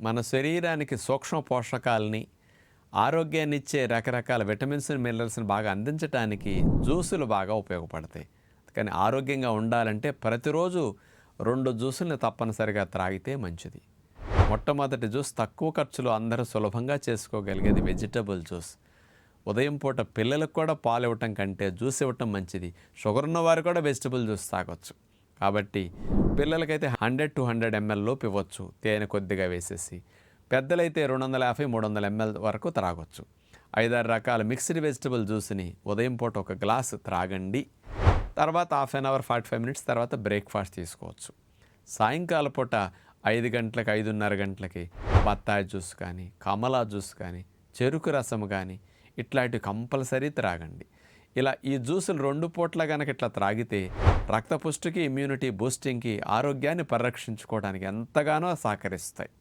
మన శరీరానికి సూక్ష్మ పోషకాలని ఆరోగ్యాన్ని ఇచ్చే రకరకాల విటమిన్స్ మినరల్స్ని బాగా అందించడానికి జ్యూసులు బాగా ఉపయోగపడతాయి. కానీ ఆరోగ్యంగా ఉండాలంటే ప్రతిరోజు రెండు జ్యూసుల్ని తప్పనిసరిగా త్రాగితే మంచిది. మొట్టమొదటి జ్యూస్ తక్కువ ఖర్చులో అందరూ సులభంగా చేసుకోగలిగేది వెజిటబుల్ జ్యూస్. ఉదయం పూట పిల్లలకు కూడా పాలు ఇవ్వటం కంటే జ్యూస్ ఇవ్వటం మంచిది. షుగర్ ఉన్నవారు కూడా వెజిటబుల్ జ్యూస్ తాగొచ్చు. కాబట్టి పిల్లలకైతే హండ్రెడ్ టు హండ్రెడ్ ఎంఎల్ లోపు ఇవ్వచ్చు తేనె కొద్దిగా వేసేసి. పెద్దలైతే రెండు వందల యాభై మూడు వందల ఎంఎల్ వరకు త్రాగొచ్చు. ఐదారు రకాల మిక్స్డ్ వెజిటబుల్ జ్యూస్ని ఉదయం పూట ఒక గ్లాస్ త్రాగండి. తర్వాత half an hour forty five minutes తర్వాత బ్రేక్ఫాస్ట్ తీసుకోవచ్చు. సాయంకాల పూట ఐదు గంటలకు ఐదున్నర గంటలకి బత్తాయి జ్యూస్ కానీ కమలా జ్యూస్ కానీ చెరుకు రసం కానీ ఇట్లాంటివి కంపల్సరీ త్రాగండి. ఇలా ఈ జ్యూసులు రెండు పూట్ల కనుక ఇట్లా త్రాగితే రక్తపుష్టికి ఇమ్యూనిటీ బూస్టింగ్కి ఆరోగ్యాన్ని పరిరక్షించుకోవడానికి ఎంతగానో సహకరిస్తాయి.